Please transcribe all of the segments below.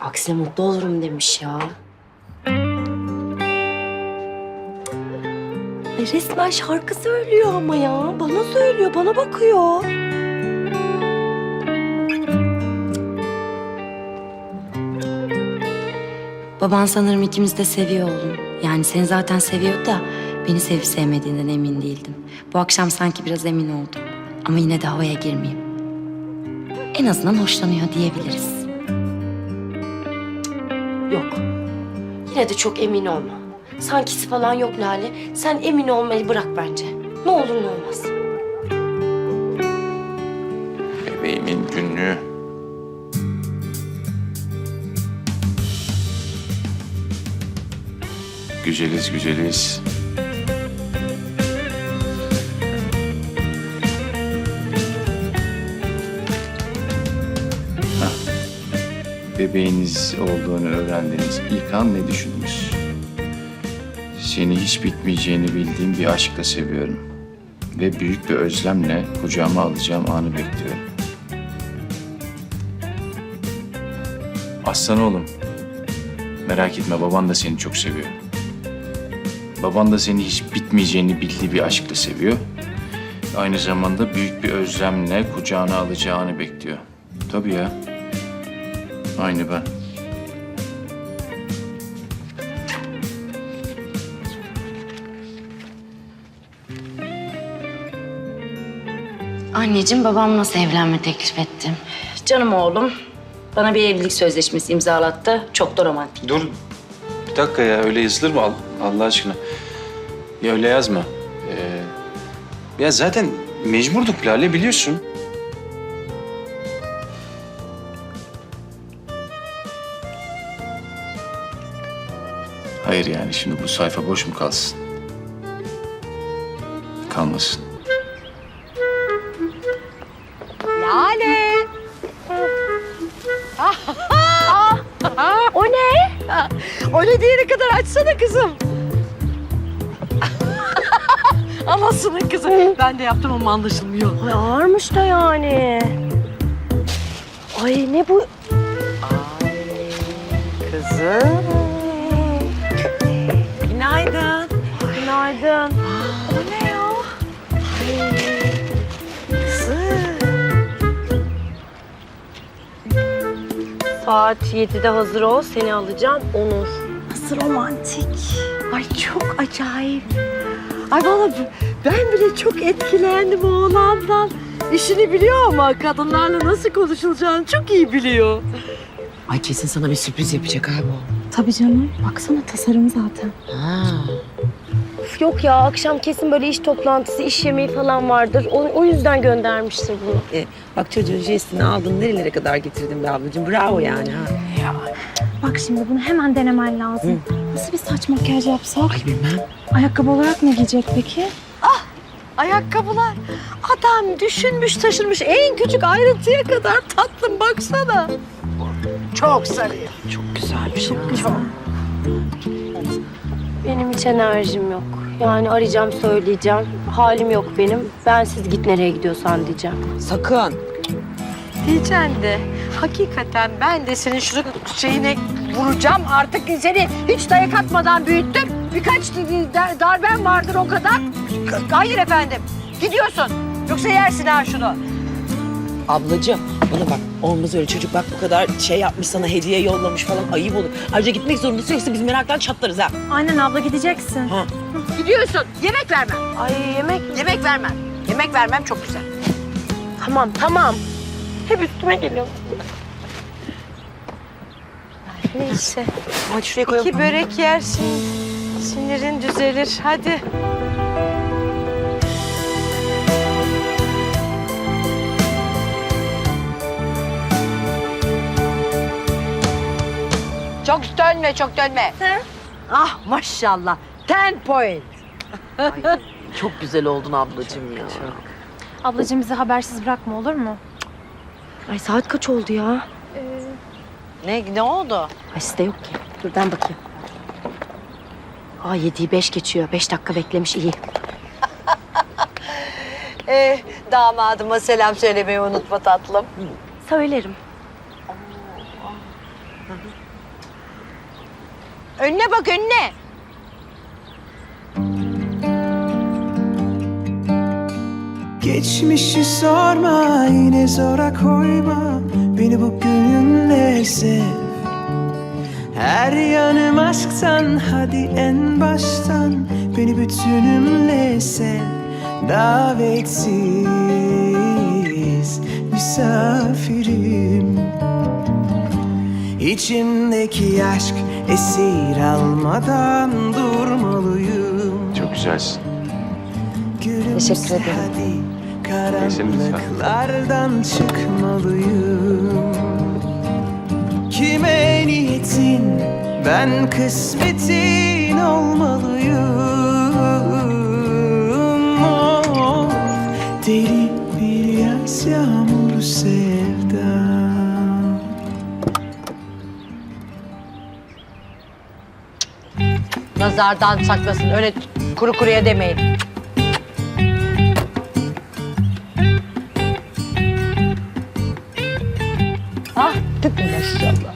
Aksine mutlu olurum demiş ya. Resmen şarkı söylüyor ama ya. Bana söylüyor, bana bakıyor. Baban sanırım ikimiz de seviyor oğlum. Yani seni zaten seviyordu da beni sevip sevmediğinden emin değildim. Bu akşam sanki biraz emin oldum. Ama yine de havaya girmeyeyim. En azından hoşlanıyor diyebiliriz. Yok. Yine de çok emin olma. Sankisi falan yok Lale. Sen emin olmayı bırak bence. Ne olur ne olmaz. Bebeğimin günlüğü. Güzeliz güzeliz. Bebeğiniz olduğunu öğrendiğiniz ilk an ne düşündünüz? Seni hiç bitmeyeceğini bildiğim bir aşkla seviyorum. Ve büyük bir özlemle kucağıma alacağım anı bekliyorum. Aslan oğlum. Merak etme baban da seni çok seviyor. Baban da seni hiç bitmeyeceğini bildiği bir aşkla seviyor. Aynı zamanda büyük bir özlemle kucağına alacağını bekliyor. Tabii ya. Aynı ben. Anneciğim babam nasıl evlenme teklif etti? Canım oğlum bana bir evlilik sözleşmesi imzalattı. Çok da romantik. Dur. Bir dakika ya öyle yazılır mı Al- Allah aşkına? Ya öyle yazma. Ee, ya zaten mecburduk Lale biliyorsun. Şimdi bu sayfa boş mu kalsın? Kalmasın. Lale. O ne? Öyle diyene kadar açsana kızım. Anasının kızı. Ben de yaptım ama anlaşılmıyor. Ay ağırmış da yani. Ay ne bu? Kızım. Günaydın. Günaydın. O ne ya? Saat 7'de hazır ol. Seni alacağım. Onur. Nasıl romantik. Ay çok acayip. Ay valla ben bile çok etkilendim oğlandan. İşini biliyor ama kadınlarla nasıl konuşulacağını çok iyi biliyor. Ay kesin sana bir sürpriz yapacak abi o. Tabii canım. Baksana tasarım zaten. Ha. Üf, Yok ya akşam kesin böyle iş toplantısı, iş yemeği falan vardır. O, o yüzden göndermiştir bunu. E, bak çocuğun jestini aldın nerelere kadar getirdin be ablacığım. Bravo yani ha. Bak şimdi bunu hemen denemen lazım. Nasıl bir saç makyaj yapsak? Ay bilmem. Ayakkabı olarak ne giyecek peki? Ayakkabılar. Adam düşünmüş taşınmış en küçük ayrıntıya kadar tatlım baksana. Çok sarıyor. Çok güzel bir şey. Çok. Benim hiç enerjim yok. Yani arayacağım, söyleyeceğim. Halim yok benim. Ben siz git nereye gidiyorsan diyeceğim. Sakın. Diyeceksin de hakikaten ben de senin şu şeyine vuracağım artık seni hiç dayak atmadan büyüttüm. Birkaç dar- darben vardır o kadar. Hayır efendim gidiyorsun yoksa yersin ha şunu. Ablacığım bana bak olmaz öyle çocuk bak bu kadar şey yapmış sana hediye yollamış falan ayıp olur. Ayrıca gitmek zorundasın yoksa biz meraktan çatlarız ha. Aynen abla gideceksin. Gidiyorsun yemek vermem. Ay yemek Yemek vermem. Yemek vermem çok güzel. Tamam, tamam. Hep üstüme geliyor. Neyse. Hadi şuraya koyalım. İki börek yersin. Sinirin düzelir. Hadi. Çok dönme, çok dönme. Ah maşallah. Ten point. Çok güzel oldun ablacığım ya. Ablacığım bizi habersiz bırakma olur mu? Ay saat kaç oldu ya? Ne, ne oldu? Ay sizde yok ki. Dur ben bakayım. Aa yediği beş geçiyor. Beş dakika beklemiş iyi. Ee, damadıma selam söylemeyi unutma tatlım. Söylerim. Önüne bak önüne. Geçmişi sorma yine zora koyma. Beni bugünle sev. Her yanım aşktan hadi en baştan. Beni bütünümle sev. Davetsiz misafirim. İçimdeki aşk esir almadan durmalıyım. Çok güzelsin. Gülümse Teşekkür ederim. hadi karanlıklardan çıkmalıyım. Kime niyetin? Ben kısmetin olmalıyım. Of, Deli bir yaz yağmuru sevdam Nazardan saklasın. Öyle kuru kuruya demeyin. Ah, tık maşallah.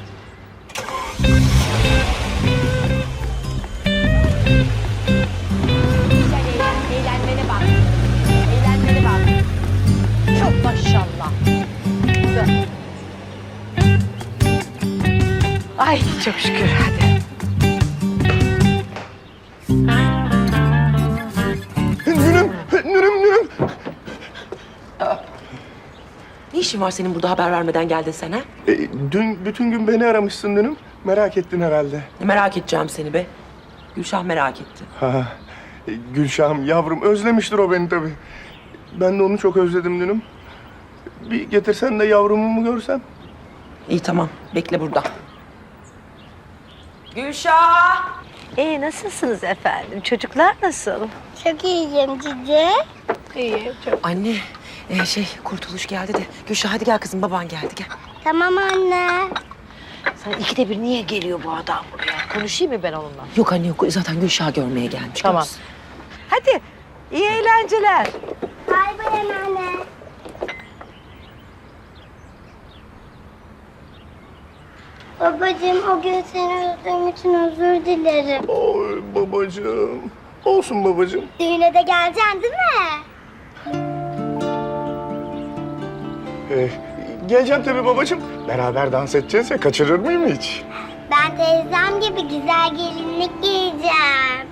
Eğlenmene bak. Eğlenmene bak. Çok maşallah. Güzel. Ay çok şükür hadi. İşin var senin burada haber vermeden geldin sen ha? E, dün bütün gün beni aramışsın dünüm. Merak ettin herhalde. Ne merak edeceğim seni be. Gülşah merak etti. Ha, e, Gülşah'ım yavrum özlemiştir o beni tabii. Ben de onu çok özledim dünüm. Bir getirsen de yavrumu mu görsem? İyi tamam bekle burada. Gülşah! Ee, nasılsınız efendim? Çocuklar nasıl? Çok iyiyim cici. İyi, çok. Anne e, şey kurtuluş geldi de. Gülşah hadi gel kızım baban geldi gel. Tamam anne. Sen ikide bir niye geliyor bu adam buraya? Konuşayım mı ben onunla? Yok anne yok zaten Gülşah görmeye gelmiş. Tamam. Hadi, iyi eğlenceler. Bay bay anne. Babacığım o gün seni üzdüğüm için özür dilerim. Oy babacığım. Olsun babacığım. Düğüne de geleceksin değil mi? E, geleceğim tabii babacığım. Beraber dans edeceğiz ya kaçırır mıyım hiç? Ben teyzem gibi güzel gelinlik giyeceğim.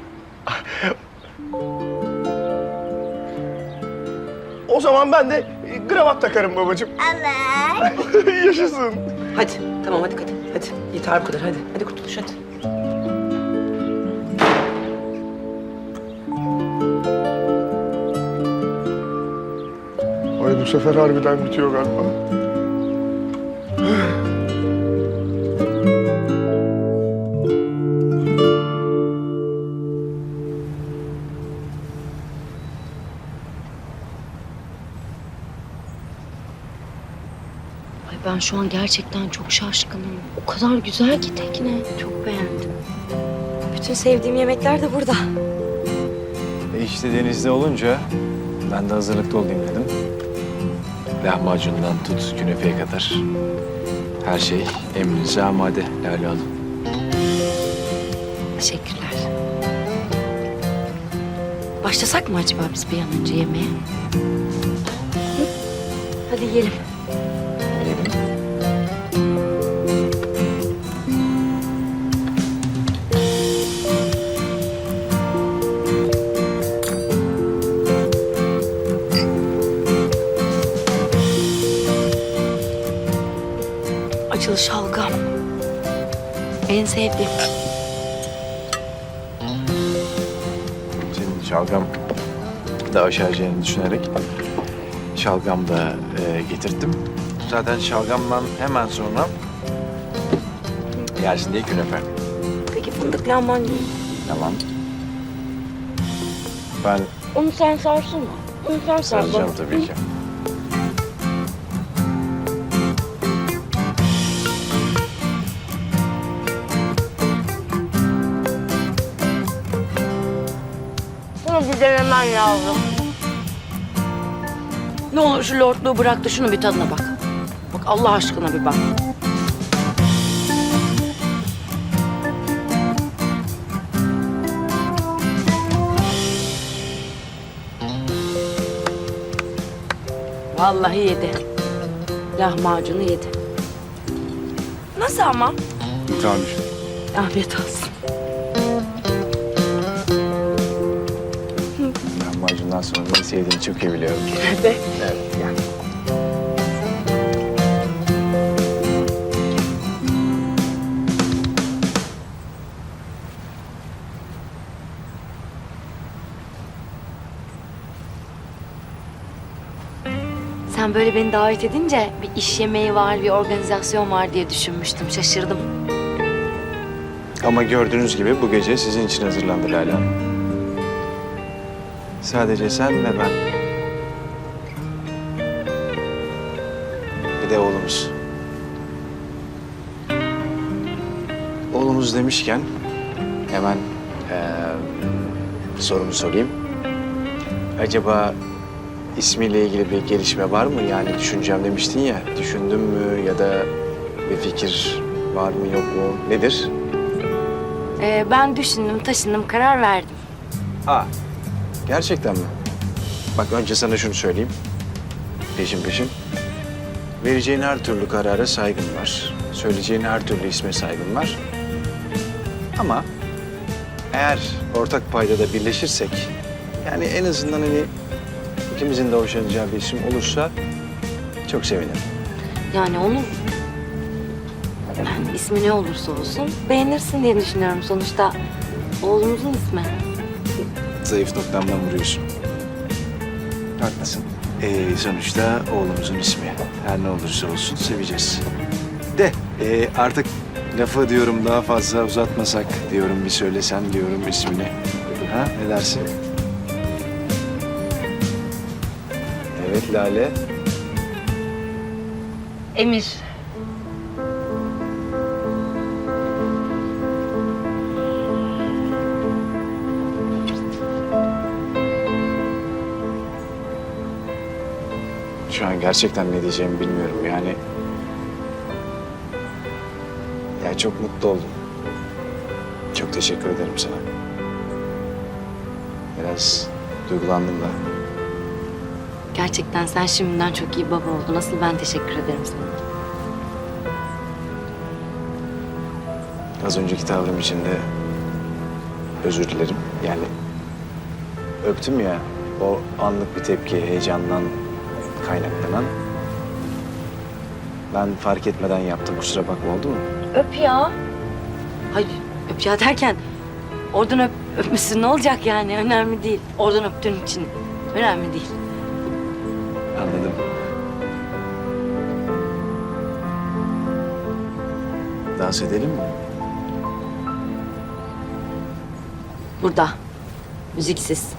O zaman ben de e, kravat takarım babacığım. Alır. Yaşasın. Hadi tamam hadi hadi. Hadi yeter bu kadar hadi. Hadi kurtuluş hadi. Sefer harbiden bitiyor galiba. Ay ben şu an gerçekten çok şaşkınım. O kadar güzel ki tekne. Çok beğendim. Bütün sevdiğim yemekler de burada. E işte denizde olunca ben de hazırlıklı olayım dedim. Lahmacundan tut künefeye kadar. Her şey emrinize amade Lale Hanım. Teşekkürler. Başlasak mı acaba biz bir an önce yemeğe? Hadi yiyelim. Acılı şalgam. En sevdiğim. Senin şalgam da aşereceğini düşünerek şalgam da e, getirttim. Zaten şalgamdan hemen sonra yersin diye künefe. Peki fındık lahmacun. Tamam. Ben Onu sen sarsana. Onu sen sar saracağım bana. tabii ki. ama bir denemen lazım. Ne olur şu lordluğu bırak da şunun bir tadına bak. Bak Allah aşkına bir bak. Vallahi yedi. Lahmacunu yedi. Nasıl ama? Müthiş. Afiyet olsun. Sonra beni sevdiğini çok iyi biliyorum. Hadi. Evet yani. Sen böyle beni davet edince bir iş yemeği var, bir organizasyon var diye düşünmüştüm. Şaşırdım. Ama gördüğünüz gibi bu gece sizin için hazırlandı Lale Hanım. Sadece sen ve ben. Bir de oğlumuz. Oğlumuz demişken hemen eee sorumu sorayım. Acaba ismiyle ilgili bir gelişme var mı? Yani düşüneceğim demiştin ya. Düşündün mü ya da bir fikir var mı yok mu? Nedir? Ee, ben düşündüm, taşındım, karar verdim. Aa, gerçekten mi? Bak önce sana şunu söyleyeyim. Peşin peşin. Vereceğin her türlü karara saygım var. Söyleyeceğin her türlü isme saygım var. Ama eğer ortak paydada birleşirsek... ...yani en azından hani ikimizin de hoşlanacağı bir isim olursa çok sevinirim. Yani onu yani ismi ne olursa olsun beğenirsin diye düşünüyorum. Sonuçta oğlumuzun ismi. Zayıf noktamdan vuruyorsun. Haklısın. Ee, sonuçta oğlumuzun ismi. Her ne olursa olsun seveceğiz. De ee, artık lafı diyorum daha fazla uzatmasak diyorum bir söylesen diyorum ismini. Ha ne dersin? Evet Lale. Emir. Gerçekten ne diyeceğimi bilmiyorum yani. Ya çok mutlu oldum. Çok teşekkür ederim sana. Biraz duygulandım da. Gerçekten sen şimdiden çok iyi baba oldun. Nasıl ben teşekkür ederim sana. Az önceki tavrım için de özür dilerim. Yani öptüm ya o anlık bir tepki heyecandan kaynaklanan. Ben fark etmeden yaptım kusura bakma oldu mu? Öp ya. Hayır öp ya derken oradan öp, öpmüşsün ne olacak yani önemli değil. Oradan öptüğün için önemli değil. Anladım. Dans edelim mi? Burada. Müziksiz.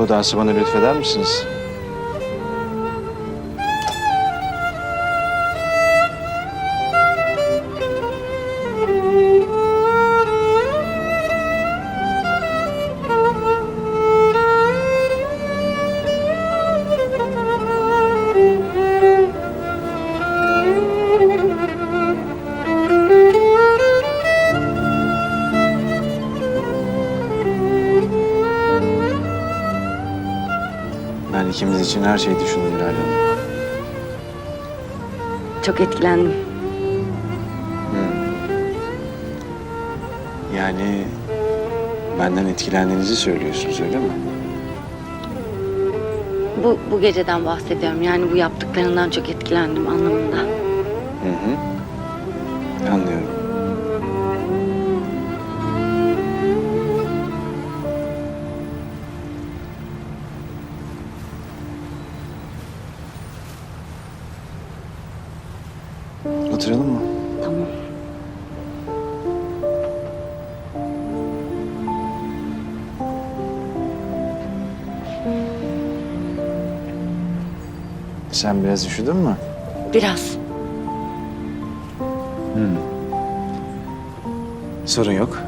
Bu dansı bana lütfeder misiniz? Her şeyi düşündüm Lale Hanım. Çok etkilendim. Yani benden etkilendiğinizi söylüyorsunuz öyle mi? Bu, bu geceden bahsediyorum. Yani bu yaptıklarından çok etkilendim anlamında. Hı hı. Anlıyorum. Sen biraz üşüdün mü? Biraz. Sorun yok.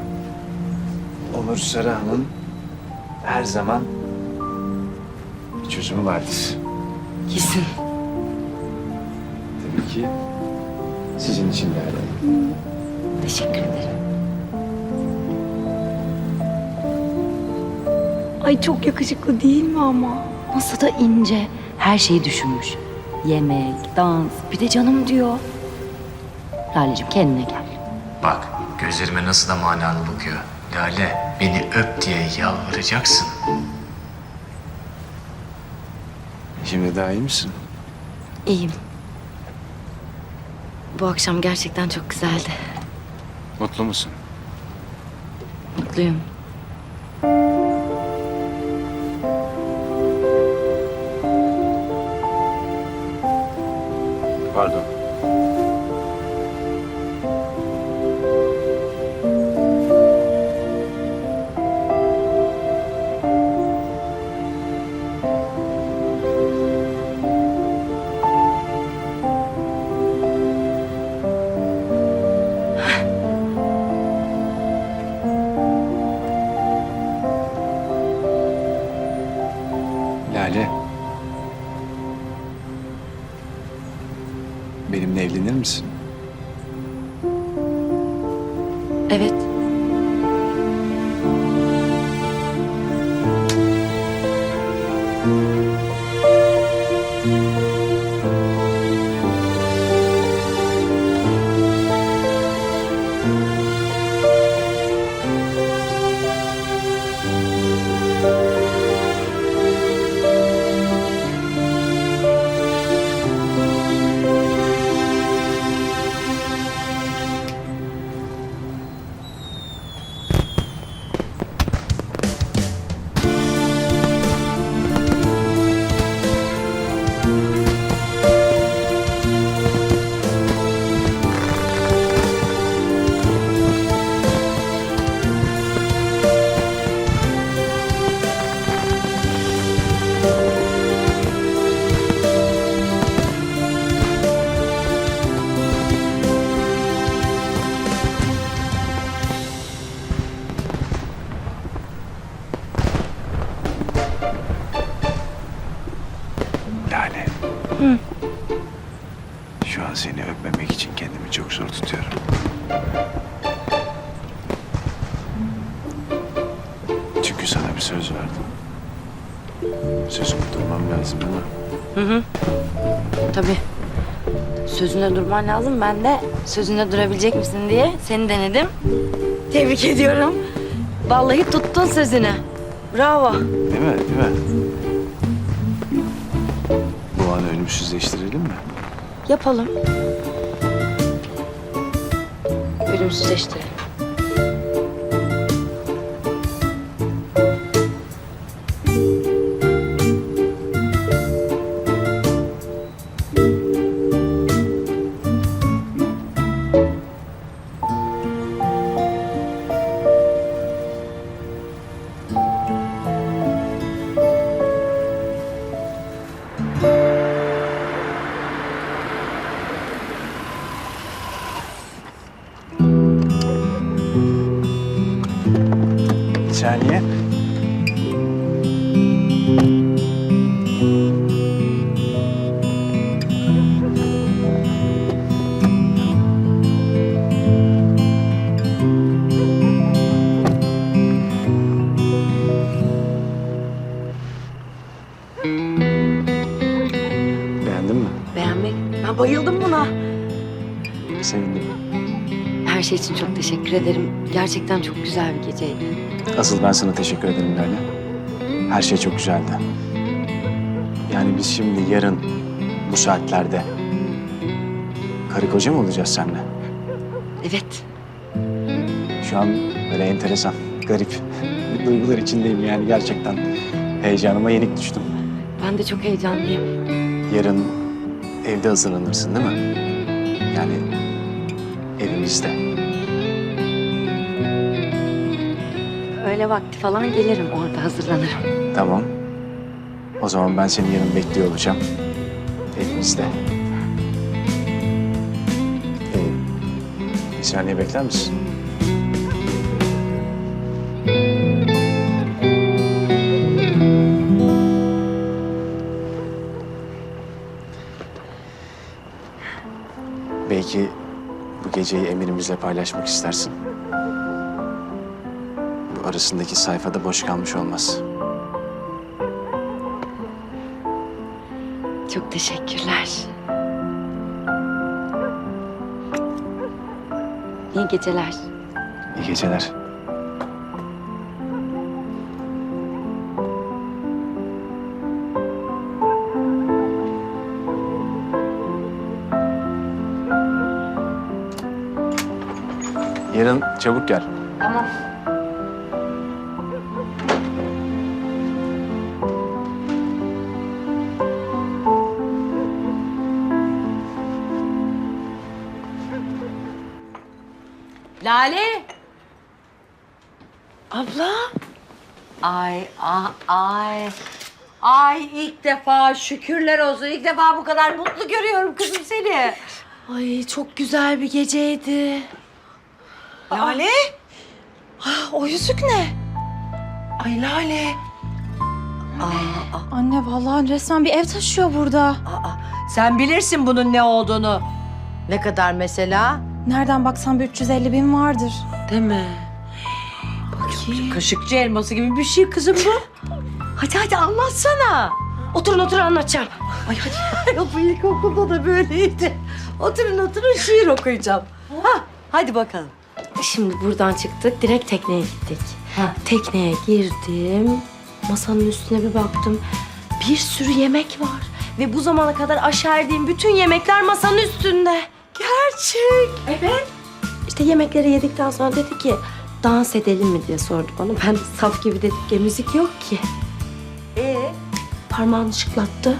Onur Serra'nın her zaman bir çözümü vardır. Kesin. Tabii ki sizin için de öyle. Teşekkür ederim. Ay çok yakışıklı değil mi ama? Nasıl da ince. Her şeyi düşünmüş. Yemek, dans, bir de canım diyor. Lale'cim kendine gel. Bak gözlerime nasıl da manalı bakıyor. Lale beni öp diye yalvaracaksın. Şimdi daha iyi misin? İyiyim. Bu akşam gerçekten çok güzeldi. Mutlu musun? Mutluyum. Durman lazım. Ben de sözünde durabilecek misin diye seni denedim. Tebrik ediyorum. Vallahi tuttun sözünü. Bravo. değil mi? Değil mi? Bu anı ölümsüzleştirelim mi? Yapalım. Ölümsüzleştirelim. Teşekkür ederim. Gerçekten çok güzel bir geceydi. Asıl ben sana teşekkür ederim Lale. Her şey çok güzeldi. Yani biz şimdi yarın bu saatlerde karı koca mı olacağız seninle? Evet. Şu an böyle enteresan, garip duygular içindeyim yani gerçekten. Heyecanıma yenik düştüm. Ben de çok heyecanlıyım. Yarın evde hazırlanırsın değil mi? Yani evimizde. öğle vakti falan gelirim orada hazırlanırım. Tamam. O zaman ben seni yarın bekliyor olacağım. Evimizde. Ee, bir saniye bekler misin? Belki bu geceyi emirimizle paylaşmak istersin. Arasındaki sayfada boş kalmış olmaz. Çok teşekkürler. İyi geceler. İyi geceler. Yarın çabuk gel. Ay ay ay. Ay ilk defa şükürler olsun. İlk defa bu kadar mutlu görüyorum kızım seni. Ay çok güzel bir geceydi. Lale. Ah, o yüzük ne? Ay Lale. Anne vallahi resmen bir ev taşıyor burada. Aa, sen bilirsin bunun ne olduğunu. Ne kadar mesela? Nereden baksan bir 350 bin vardır. Değil mi? Kaşıkçı elması gibi bir şey kızım bu. hadi hadi anlatsana. Oturun oturun anlatacağım. Ay hadi. Yok bu ilkokulda da böyleydi. Oturun oturun şiir okuyacağım. Ha, hadi bakalım. Şimdi buradan çıktık direkt tekneye gittik. Tekneye girdim. Masanın üstüne bir baktım. Bir sürü yemek var. Ve bu zamana kadar aşerdiğim bütün yemekler masanın üstünde. Gerçek. Evet. İşte yemekleri yedikten sonra dedi ki dans edelim mi diye sordu bana. Ben saf gibi dedim ki müzik yok ki. Ee? Parmağını şıklattı.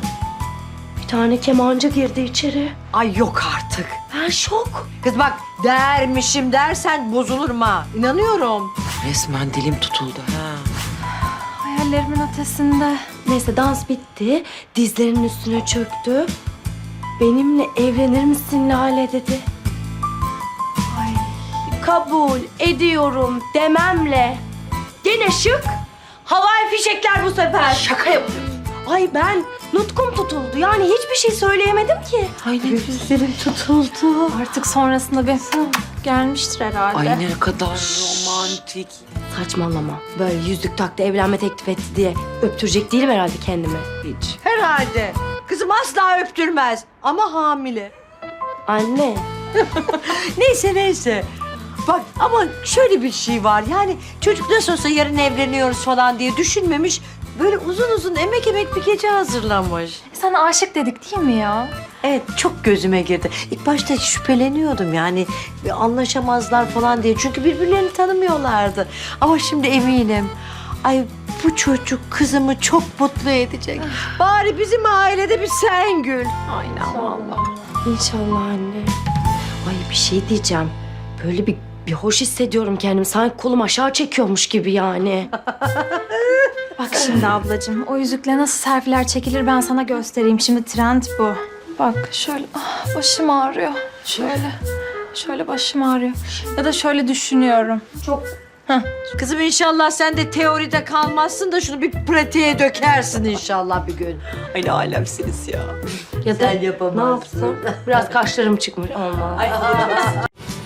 Bir tane kemancı girdi içeri. Ay yok artık. Ben şok. Kız bak dermişim dersen bozulurum ha. İnanıyorum. Resmen dilim tutuldu ha. Hayallerimin ötesinde. Neyse dans bitti. Dizlerinin üstüne çöktü. Benimle evlenir misin Lale dedi. Kabul ediyorum dememle. Gene şık. Havai fişekler bu sefer. Şaka yapıyorsun. Ay ben nutkum tutuldu. Yani hiçbir şey söyleyemedim ki. Ay ne güzel. tutuldu. Artık sonrasında bir gelmiştir herhalde. Ay ne kadar romantik. Saçmalama. Böyle yüzük taktı, evlenme teklif etti diye öptürecek değilim herhalde kendimi. Hiç. Herhalde. Kızım asla öptürmez ama hamile. Anne. Neyse neyse. Bak ama şöyle bir şey var. Yani çocuk nasıl olsa yarın evleniyoruz falan diye düşünmemiş. Böyle uzun uzun emek emek bir gece hazırlamış. Sana aşık dedik değil mi ya? Evet çok gözüme girdi. İlk başta şüpheleniyordum yani anlaşamazlar falan diye. Çünkü birbirlerini tanımıyorlardı. Ama şimdi eminim. Ay bu çocuk kızımı çok mutlu edecek. Bari bizim ailede bir sen gül. Aynen vallahi. İnşallah anne. Ay bir şey diyeceğim. Böyle bir, bir hoş hissediyorum kendimi. Sanki kolum aşağı çekiyormuş gibi yani. Bak şimdi ablacığım o yüzükle nasıl selfie'ler çekilir ben sana göstereyim. Şimdi trend bu. Bak şöyle ah, başım ağrıyor. Şöyle. Şöyle başım ağrıyor. Ya da şöyle düşünüyorum. Kızım inşallah sen de teoride kalmazsın da şunu bir pratiğe dökersin inşallah bir gün. Ay ne alemsiniz ya. Ya da Sen yapamazsın. ne yapsam? Biraz kaşlarım çıkmış. Olmaz.